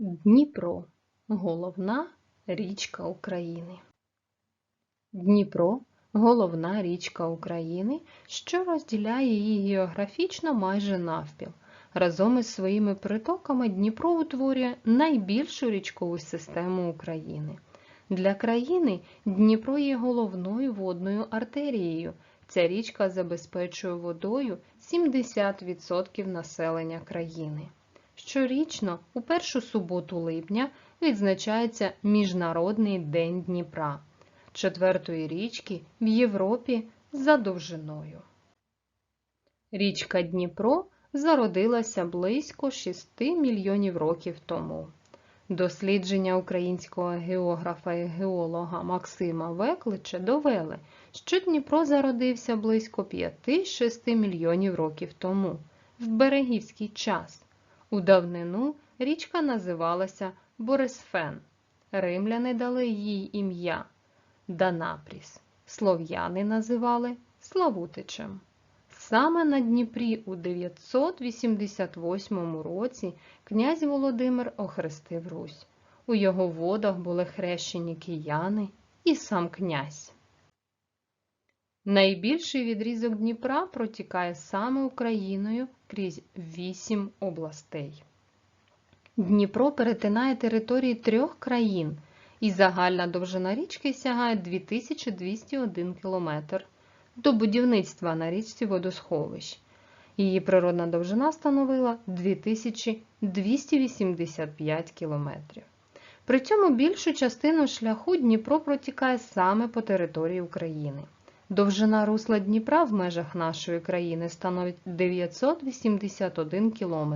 Дніпро головна річка України. Дніпро головна річка України, що розділяє її географічно майже навпіл. Разом із своїми притоками Дніпро утворює найбільшу річкову систему України. Для країни Дніпро є головною водною артерією. Ця річка забезпечує водою 70% населення країни. Щорічно, у першу суботу липня, відзначається Міжнародний день Дніпра, четвертої річки в Європі за довжиною. Річка Дніпро зародилася близько 6 мільйонів років тому. Дослідження українського географа і геолога Максима Веклича довели, що Дніпро зародився близько 5-6 мільйонів років тому, в берегівський час. У давнину річка називалася Борисфен. Римляни дали їй ім'я Данапріс. Слов'яни називали Славутичем. Саме на Дніпрі у 988 році князь Володимир охрестив Русь. У його водах були хрещені кияни і сам князь. Найбільший відрізок Дніпра протікає саме Україною крізь вісім областей. Дніпро перетинає території трьох країн, і загальна довжина річки сягає 2201 км до будівництва на річці водосховищ. Її природна довжина становила 2285 км. При цьому більшу частину шляху Дніпро протікає саме по території України. Довжина русла Дніпра в межах нашої країни становить 981 км,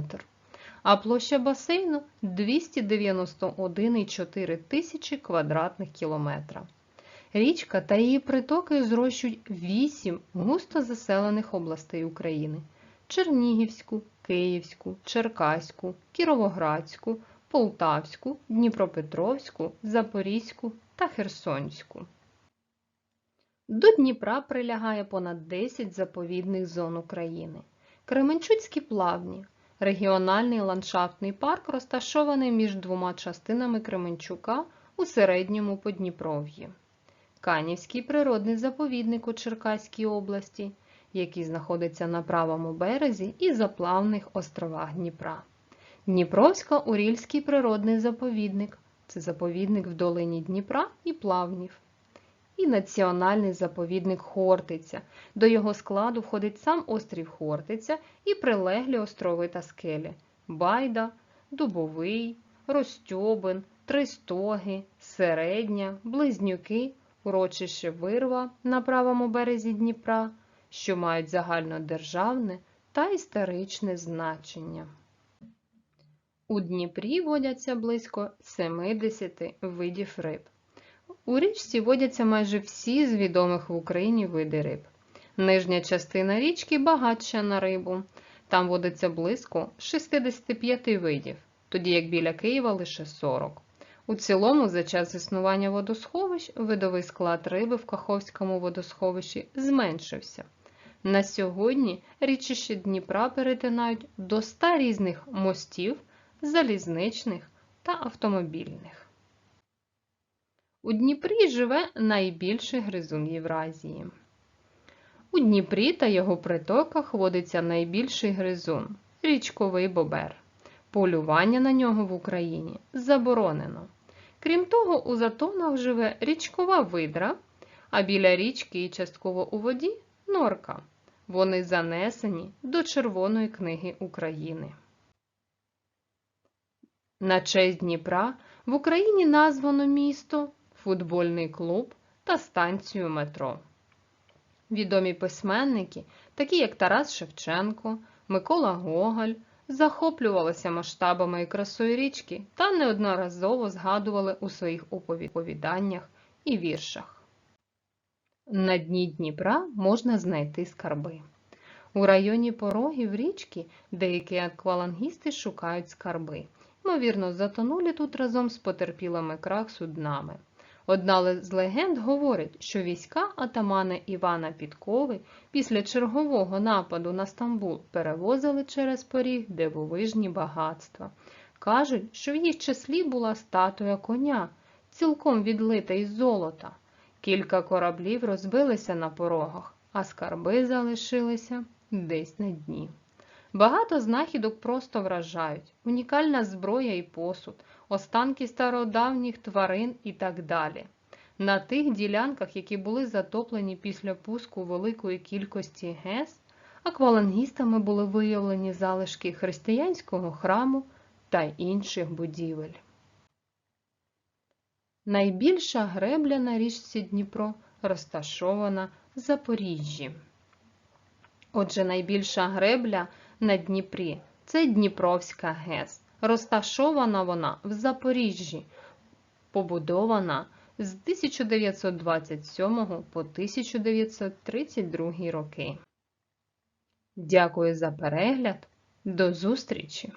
а площа басейну 291,4 тисячі квадратних кілометра. Річка та її притоки зрощують 8 густо заселених областей України: Чернігівську, Київську, Черкаську, Кіровоградську, Полтавську, Дніпропетровську, Запорізьку та Херсонську. До Дніпра прилягає понад 10 заповідних зон України. Кременчуцькі плавні регіональний ландшафтний парк розташований між двома частинами Кременчука у середньому Подніпров'ї. Канівський природний заповідник у Черкаській області, який знаходиться на правому березі і заплавних островах Дніпра. Дніпровсько-Урільський природний заповідник це заповідник в долині Дніпра і плавнів і Національний заповідник Хортиця. До його складу входить сам острів Хортиця і прилеглі острови та скелі Байда, Дубовий, Ростьобин, Тристоги, Середня, Близнюки, урочище Вирва на правому березі Дніпра, що мають загальнодержавне та історичне значення. У Дніпрі водяться близько 70 видів риб. У річці водяться майже всі з відомих в Україні види риб. Нижня частина річки багатша на рибу. Там водиться близько 65 видів, тоді як біля Києва лише 40. У цілому, за час існування водосховищ, видовий склад риби в Каховському водосховищі зменшився. На сьогодні річище Дніпра перетинають до 100 різних мостів, залізничних та автомобільних. У Дніпрі живе найбільший гризун Євразії. У Дніпрі та його притоках водиться найбільший гризун річковий бобер. Полювання на нього в Україні заборонено. Крім того, у затонах живе річкова видра, а біля річки і частково у воді норка. Вони занесені до Червоної книги України. На честь Дніпра в Україні названо місто футбольний клуб та станцію метро. Відомі письменники, такі як Тарас Шевченко, Микола Гоголь, захоплювалися масштабами і красою річки та неодноразово згадували у своїх оповіданнях і віршах. На дні Дніпра можна знайти скарби. У районі порогів річки деякі аквалангісти шукають скарби. Ймовірно, затонулі тут разом з потерпілими крах суднами. Одна з легенд говорить, що війська атамана Івана Підкови після чергового нападу на Стамбул перевозили через поріг дивовижні багатства. Кажуть, що в їх числі була статуя коня, цілком відлита із золота. Кілька кораблів розбилися на порогах, а скарби залишилися десь на дні. Багато знахідок просто вражають, унікальна зброя і посуд, останки стародавніх тварин і так далі. На тих ділянках, які були затоплені після пуску великої кількості ГЕС, аквалангістами були виявлені залишки християнського храму та інших будівель. Найбільша гребля на річці Дніпро розташована в Запоріжжі. Отже, найбільша гребля на Дніпрі це Дніпровська ГЕС. Розташована вона в Запоріжжі, побудована з 1927 по 1932 роки. Дякую за перегляд. До зустрічі!